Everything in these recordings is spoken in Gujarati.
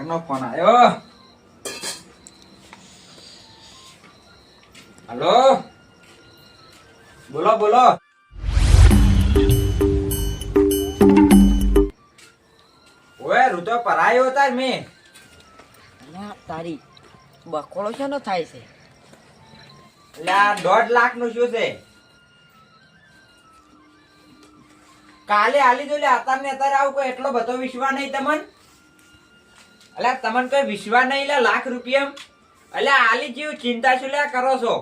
કેનો ફોન આવ્યો હલો બોલો બોલો ઓએ ઋતો પરાયો તાર મે તારી બકોળો છે થાય છે લા દોઢ લાખનું શું છે? કાલે આલી દો લે અત્યારે ને અત્યારે આવું કોઈ એટલો બધો વિશ્વાસ નહીં તમન? અલ્યા, તમને કોઈ વિશ્વાસ નહીં લાખ રૂપિયા અલ્યા, આલી જેવું ચિંતા શું લે કરો છો?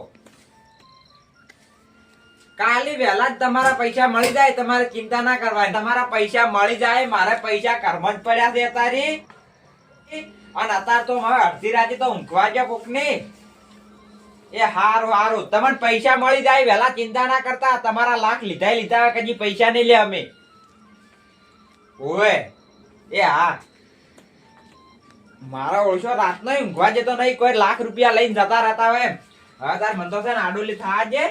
કાલે વહેલા જ તમારા પૈસા મળી જાય, તમારે ચિંતા ના કરવાની. તમારા પૈસા મળી જાય, મારે પૈસા કર્મ જ પડ્યા છે તારી. અને અત્યારે તો હવે અડધી રાતે તો ઊંઘવા ગયા કોક ને એ હારું હારું. તમને પૈસા મળી જાય, વહેલા ચિંતા ના કરતા. તમારા લાખ લીધા લીધા કદી પૈસા નહીં લે અમે. ઓવે. એ હા. મારા ઓળશો રાત નો ઊંઘવા જતો નહીં કોઈ લાખ રૂપિયા લઈને જતા રહેતા હોય એમ. હવે તાર મન તો છે ને આડોલી થા છે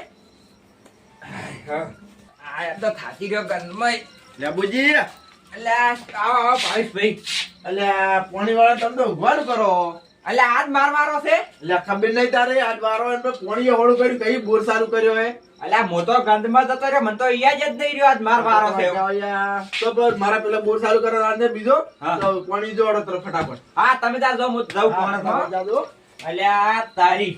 આ તો થાકી ગયો ગંદમય લેબુજી એટલે આવો આવો ભાઈ એટલે પોણી વાળા તમે તો ઊંઘવાનું કરો. એટલે આજ માર મારો છે? એટલે ખબર નહીં તારે આજ મારો એમ તો પોણીએ હોળું કર્યું કઈ બોર સારું કર્યો હે? એટલે મોટો ગંધમાં જતો રહ્યો મને તો અહીંયા જ નહીં રહ્યો આજ માર મારો છે. તો મારા પેલા બોર સારું કરવાનો ને બીજો. તો પોણી જોડો તરફ ફટાફટ. હા તમે તાર જાઓ હું જાઉં કોણ જાજો. અલ્યા તારી.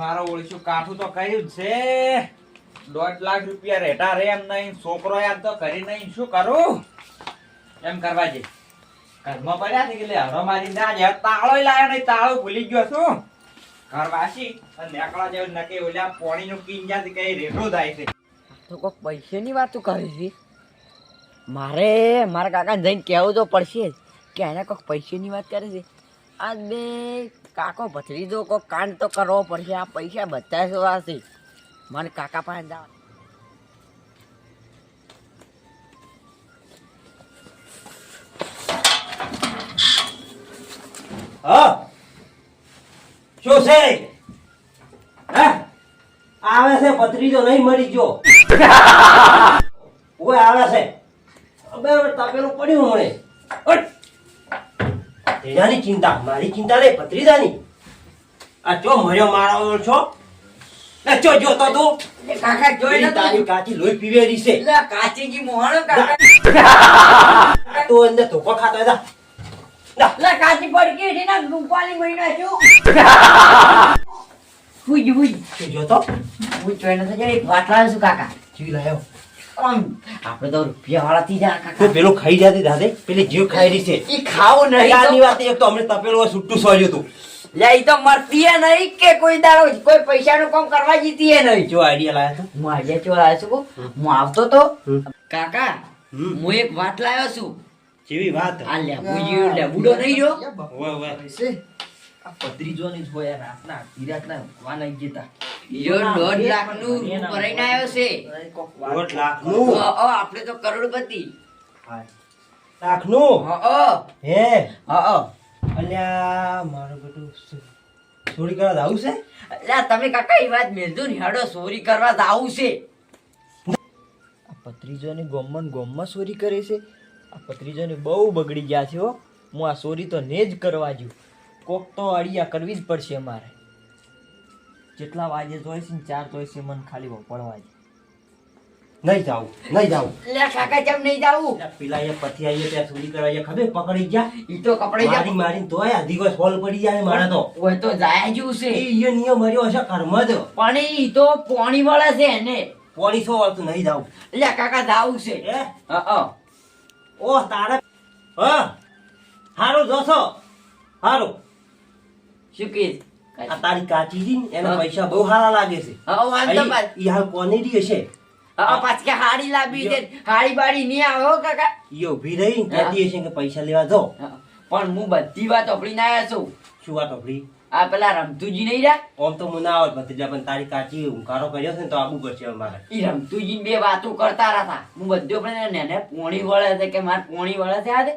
મારો ઓળશું કાઠું તો કર્યું જ છે. દોઢ લાખ રૂપિયા રેટા રે એમ નહીં છોકરો યાદ તો કરી નહીં શું કરું? એમ કરવા જઈ ઘરમાં પડ્યા છે કે વાતો કરી છે. મારે, મારા કાકાને જઈને કહેવું તો પડશે જ કે એને કોક પૈસાની વાત કરે છે. આ બે કાકો ભત્રીજો કોક કાંડ તો કરવો પડશે. આ પૈસા બધા છે મને કાકા પાસે જવા હા. શું છે? હે? આવે છે પત્રીજો નહીં મળી ગયો. ઓય આવે છે. અબે તપેલું પડ્યું મળે તેનાની ચિંતા મારી ચિંતા નહીં પત્રીજાની આ ચો મર્યો મારો છો? એ ચો જો તો? તું કાકા જોઈ તારી કાચી લોહી પીવેરી છે. કાચી કાચીજી મોહણ કાકા. તું અંદર ધોકો ખાતો હતા એટલે કાચી પડકી હતી ને રૂપાલી મહિના છું હુઈ હુઈ તું જોતો હું જોઈને તો જરી વાત લાવું છું કાકા. લાયો આમ આપણે તો રૂપિયા વાળા થી જા કાકા. પેલું ખાઈ જાતી દાદે પેલી જીવ ખાઈ રહી છે. એ ખાવ નહીં આની વાત એક તો અમને તપેલું છૂટું સોજ્યું તું. લે ઈ તો મરતી નહીં કે કોઈ દાડો કોઈ પૈસાનું કામ કરવા જીતી નહીં. જો આઈડિયા લાવ્યો તું. હું આજે ચો આવ્યો છું હું આવતો તો કાકા. હું એક વાત લાવ્યો છું. જેવી વાત? આ લેબુ લેબુડો નહીં જો વાહ વાહ. આ પત્રીજોની જ હોય રાતના આખી રાતના ઊંઘવા નહીં જતા યો દોઢ લાખનું ભરાઈને આવ્યો છે. દોઢ લાખનું અ, અ, આપણે તો કરોડપતિ. લાખનું અ, અ, હે અ, અ. અલ્યા મારું બેટું શું- ચોરી કરવા આવું છે? અલ્યા તમે કાકા એ વાત મેલજો ને હેડો ચોરી કરવા આવું છે. આ પત્રીજોની ગોમન ગોમમાં ચોરી કરે છે. આ પત્રીજોની બહુ બગડી ગયા છે હો. હું આ ચોરી તો ને જ કરવા જ્યું. કોક તો અડિયા કરવી જ પડશે અમારે જેટલા વાગે જોઈ છે ને ચાર જોઈ છે મને ખાલી પડવા જ નહીં જાવું નહીં જાવું લે કાકા જેમ નહીં જાવું પેલા એ પથી આવીએ ત્યાં ચોરી કરવા ખબર પકડી ગયા? ઈ તો કપડે મારી મારીને તો આ દિવસ હોલ પડી જાય મારા તો. ઓય તો જાય જ છે એ ઈયો નિયમ મર્યો હશે કર્મ જ. પણ ઈ તો પોણી વાળા છે એને. પોણી સો વાળતું નહીં જાવું લે કાકા જાવું છે. હે? હા અ. ઓ તારે હા? હારું જોશો. હારું. શું કે આ તારી કાચી ને એના પૈસા બહુ સારા લાગે છે. ઈ- હાલ કોનેરી હશે. હા, પાછી હાડી લાવી દે હાડી બાડી ની આવો કાકા. ઈ ભી રહી ને કહેતી હશે કે પૈસા લેવા જો પણ હું બધી વાત ઓપડીને આવ્યા છું. શું વાત અભરી આ પેલા રમતુજી નહીં રહ્યા? ઓમ તો મને આવત ભત્રીજા પણ તારી કાચી હુંકારો કર્યો છે ને તો આબુ પડશે અમારે. ઈ રમતુજી બે વાતો કરતા હતા. હું બધું પણ નેને પોણી વળે છે કે મારે પોણી વળે છે આજે?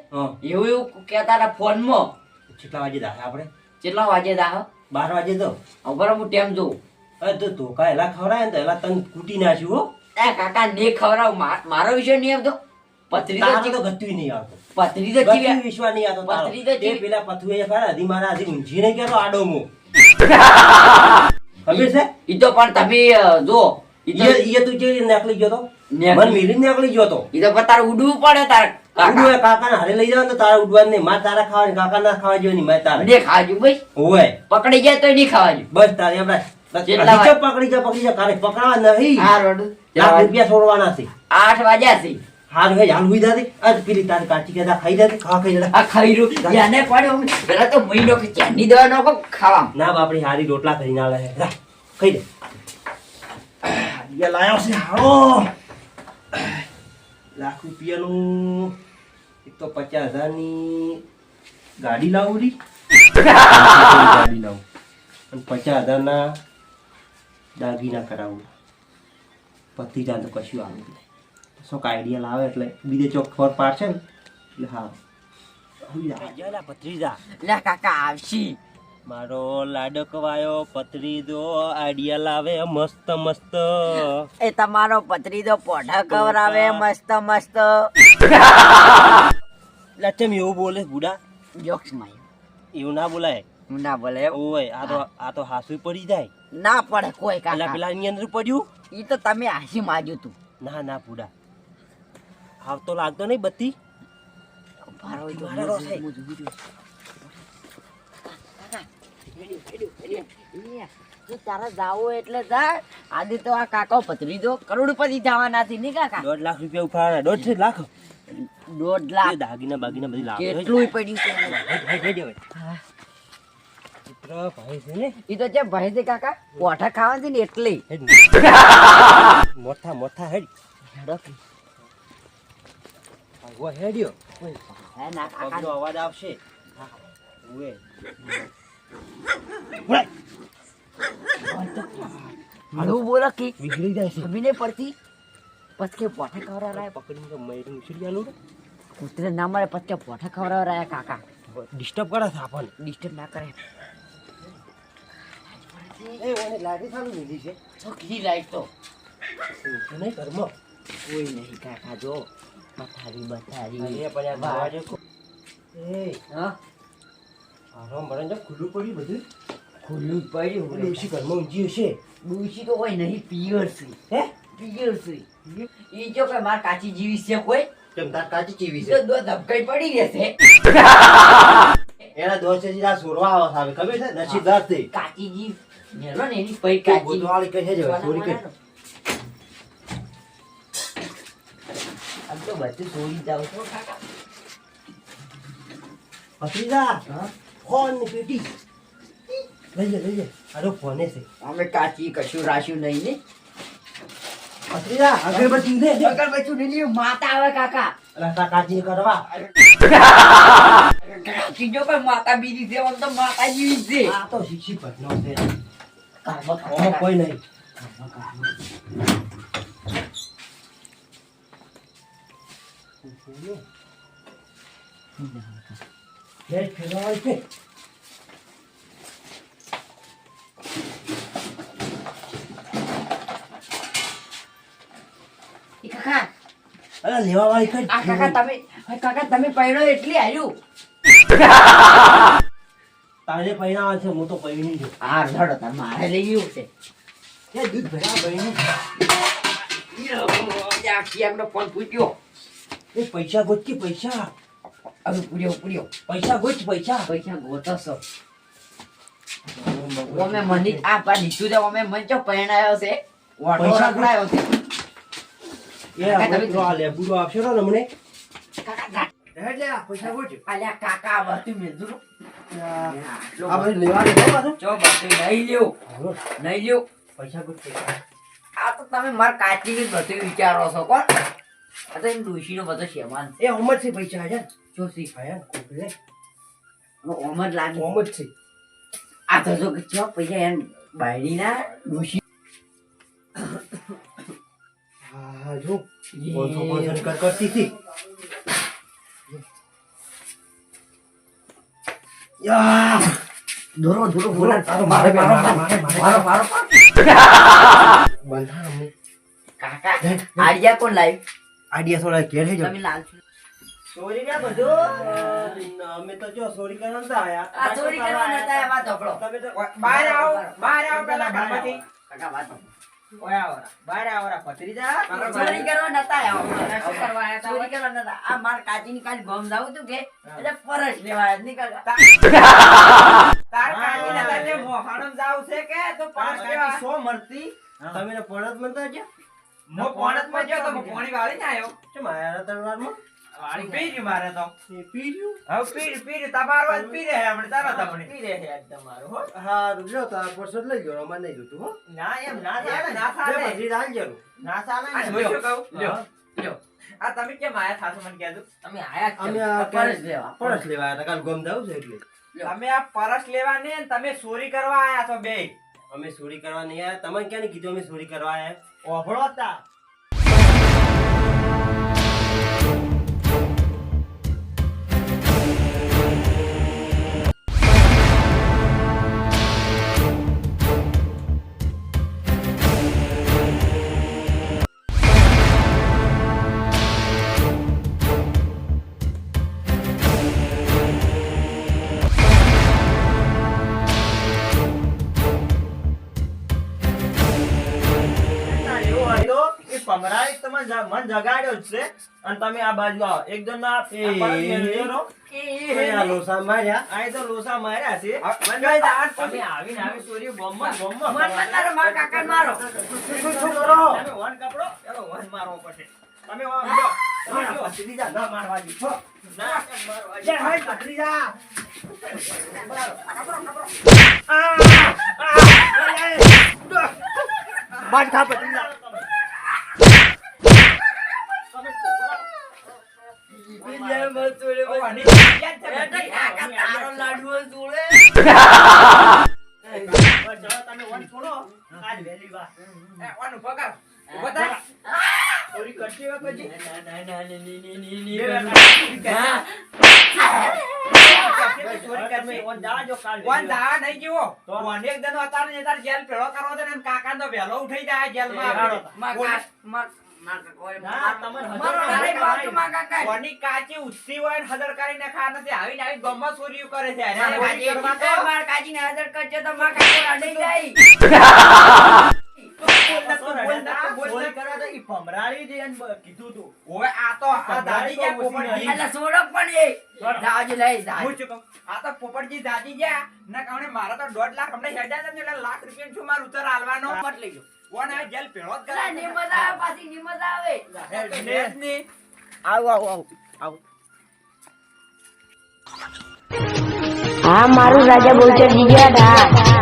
એવું એવું કહેતા હતા ફોનમાં. કેટલા વાગે દાખલા આપણે? કેટલા વાગે દાહ? બાર વાગે તો. ઉપર હું ટેમ જોઉં. અરે તો ધોકા એલા ખવડાય ને તો એલા તને કૂટી નાખ્યું હો. એ કાકા ને ખવડાવ. મા- મારો વિષય નહીં આવતો. પથરી તો તારો તો ચી- નહીં આવતો. પથરી તો વિશ્વાસ નહીં આવતો પથરી તો તે ચી- પેલા ખરા હજી મારા હજી ઊંઘી નહીં ગયો આડો મું. ખબર છે? ઈ તો પણ તમે જો ઈ તો ઈએ- ઈએ તું ચેવી રીતે ગયો તો? મન મિલી નીકળી ગયો તો. ઈ તો પણ તારે ઉડવું પડે તારે કાકા. ઉડવે કાકાને હારે લઈ જાવ તો તારે ઉડવાનું નહીં. મારે તારા ખાવાની કાકા ના ખાવા જેવું નહીં મારે તારે. ખાજો ભાઈ હોય પકડી જાય તો નહીં ખાવાનું. બસ તારે આપણે પકડી જા પકડી જા. તારે પકડવા નહીં. હા રોડું. લાખ રૂપિયા છોડવાના છે. આઠ વાગ્યા છે. હારું હે હાલ હુઈ જાતે આ પેલી તારી કાચી કેદા ખાઈ દાદી ખા ખાઈ જાતે આ રૂ યાને પાડ્યો પેલા તો મહિનો કે ચાની દવા નો ખાવા. ના બાપડી હારી રોટલા કરી ના લે રા ખાઈ દે હાડિયા લાયો છે હારો. લાખ રૂપિયાનું એક તો પચાસ હજારની ગાડી લાવું રી. ગાડી લાવું. અને પચાસ હજારના દાગીના કરાવું. પતિ જાય તો કશું આવે નહીં. શોક આઈડિયા લાવે એટલે બીજે ચોક ખબર પાડશે ને એટલે હા પત્રીજા લે કાકા આવશી. મારો લાડકવાયો પત્રીજો આડિયા લાવે મસ્ત મસ્ત. એ તમારો પતરીદો પોઢા કવરાવે મસ્ત મસ્ત. લચમ એવું બોલે બુડા? જોક્સમાં એવું ના બોલાય? ના બોલે. ઓય આ તો આ તો હાસુ પડી જાય. ના પડે કોઈ કાકા. પેલા ની અંદર પડ્યું? ઈ તો તમે હાસી માજ્યું તું. ના ના બુડા. હાવ તો લાગતો નહીં બત્તી. તારે જાવો એટલે જા. તો આ કાકો પતરીજો કરોડપતિ જવાના છે ને કાકા? દોઢ લાખ રૂપિયા ઉફાડા દોઢ લાખ? દોઢ લાખ. દાગીના બાગીના બધી લાવે. કેટલું પડ્યું છે ભાઈ છે ને. તો જે ભાઈ છે કાકા પોઠા ખાવા છે ને એટલે. મોઠા મોથા હેડ. આવો હેડ્યો હે ના કાકા. અવાજ આવશે? ઓએ હળવું બોલો કે વિગડી જાય છે. અભિનય પડતી પછી પોઠા ખવડાવરાય પકડીને તો મયરું ઉછળી આલું કૂતરે ના મળે પછી પોઠા ખવડાવરાય કાકા. ડિસ્ટર્બ કરે છે આપણને. ડિસ્ટર્બ ના કરે. એ ઓને લીધી છે. છોકરી લાઈટ તો. નહીં ઘરમાં કોઈ નહીં કાકા જો. બથારી બથારી. એ ખુલ્લું પડ્યું બધું. ખુલ્લું પડ્યું. ડોશી ઘરમાં ઊંઘી હશે. ડૂસી તો હોય નહીં પિયર છે. હે? પિયર છે. ઈ જો કે માર કાચી જીવી છે કોઈ? કેમ તાર કાચી જીવી છે? દો ધબકાઈ પડી રહેશે. એના દોસ્ત છે આ સોરવા આવે સાહેબ ખબર છે? નસીબદાર છે કાચી જીવ નેરો ને એની પૈ કાચી. ગોતવાળી કહે છે ચોરી કહે. બધું છોડી જાવ છો ભત્રીજા? ફોન પેટી લઈ લે લઈ લે અરે ફોને છે અમે કાચી કશું રાખ્યું નહીં ને ભત્રીજા અગરબત્તી દે દે અગર બચ્ચું નહીં માતા આવે કાકા રસ્તા કાચી કરવા કાચી જો કોઈ માતા બીજી છે તો માતા જેવી છે આ તો શિક્ષિત ઘટનો છે. કોઈ નહીં કાકા. અરે લેવા વાળી કઈ આ કાકા તમે કાકા તમે પૈણો એટલી હાર્યું. તારે પૈણા છે હું તો પૈણી છું આ રડો તમે મારે લઈ ગયું છે. એ દૂધ ભરા પૈણી આખી એમનો ફોન પૂછ્યો એ પૈસા ગોતકી પૈસા. હવે પૂર્યો પૂર્યો પૈસા ગોત પૈસા. પૈસા ગોતો. ઓમે મની આ પા લીધું છે ઓમે મન ચો પરણાયો છે? વાટો પૈસા રખડાયો છે. એ આપણે તો આ લેબુડો આપશો ને મને કાકા ગા- હેડ લે આ પૈસા ગોચ અલ્યા કાકા આ મેં જોયું. લેવા ચો બધું નહીં લ્યો. નહીં લ્યો. પૈસા ગોચ આ તો તમે મારા કાચી બધું વિચારો છો કોણ? તો એમ ડોશીનો બધો શેમાન એ ઓમર છે પૈસા હે જો સી આયા કોકલે ઓમ જ લાગી. ઓમજ છે. આ તો જો કે પૈસા એમ બાયડીના ડોશી. હા જો. બોલતો પાંચસો કર કરતી હતી. યા. દોરો દોરો બોલા. તારો મારે મારે મારે મારો મારે બંધા અમને કાકા આર્યા કોણ લાવ્યું આઈડિયા થોડા ઘેર હે જો. તમે લાલ છો. ચોરી ને બધો. અમે તો જો ચોરી કરવા નતા આયા. આ ચોરી કરવા નતા આવ્યા ધોકડો તમે તો બહાર આવો બહાર આવો પેલા ઘરમાંથી. કાકા વાત ઓય આવરા બહાર આવરા ભત્રીજા ચોરી કરવા નતા આવ્યા શું કરવા આયા ચોરી કરવા નતા. આ માર કાચીની કાલ ગમ જાવું તું કે? એટલે પરસ લેવા આયા. નીકળ તાર કાજી ના તારે મોહાણમ જાવ છે કે? તો પરસ લેવા. સો મરતી. તમે પડત મનતા છે મો પોણતમાં ગયો તો મો પોણી વાળી ને આયો મારા આયા તરવારમાં વાળી પી ગયું મારે તો. એ પી ગયું હવે પી પી તમારો જ પી રહે હમણે તારો તમને. પી રહે આજ તમારો હો. હા જો તાર પરસત લઈ ગયો અમાર નહીં જોતું હો. ના એમ ના થાય ના થાય બધી રાલ જરું ના ચાલે ને. હું શું કહું? લ્યો. લ્યો. આ તમે કેમ આયા થાસો મને કહેજો. તમે આયા અમે. આ આ પરસ લેવા. પરસ લેવા આયા તા કાલ ગોમ દાવ છે એટલે. લ્યો. તમે આ પરસ લેવા ને તમે ચોરી કરવા આયા છો બે. અમે ચોરી કરવા નહીં આયા. તમે ક્યાં નહીં કીધું અમે ચોરી કરવા આયા? ઓભળો તા મન જગાડ્યો જ છે અને તમે આ બાજુ આવો એકદમ ના આ પરત મેળવ્યો રહો. એ આ લોસા માર્યા આ તો લોસા માર્યા છે મને કહી દે, આ તમે આવીને આવી ચોરી બોમ્બમાં ને બોમ્બમાં મન કરવા. બતારો માર કાકાને મારો શું કરો? તમે વન કપડો ચાલો વન મારવો પડશે તમે. ભત્રીજા ના દી હો. ના, મારવા જય જાય. ભત્રીજા બાદ ખા ભત્રીજા કાકાને તો વહેલો ઉઠી જાય જેલમાં કાચી ઉઠતી હોય ને હદર કરીને ખા નથી આવીને આવી ગમમાં ચોરીઓ કરે છે. માર કરજો તો માર જાય. ના, બોલ ના. ચોરી કરવા તો ઈ ભમરાળી જે એને બ- કીધું તું. ઓવે આ તો આ દાદી ગયા પોપટજી. એટલે સોડો પણ એ. જાવજો લઈ જા હું શું કહું? આ તો પોપટજી દાદી ગયા. ના કારણે મારા તો દોઢ લાખ હમણાં લાખ રૂપિયા છું મારું ઉતર આલવાનો? મત લઈ ગયો કોણ આવે જેલ ભેળો જ અલા, નિમત આવે પાછી નિમત આવે. કરે જ નહીં. આવો આવો આવો હા મારું રાજા બહુચર જીગ્યા હતા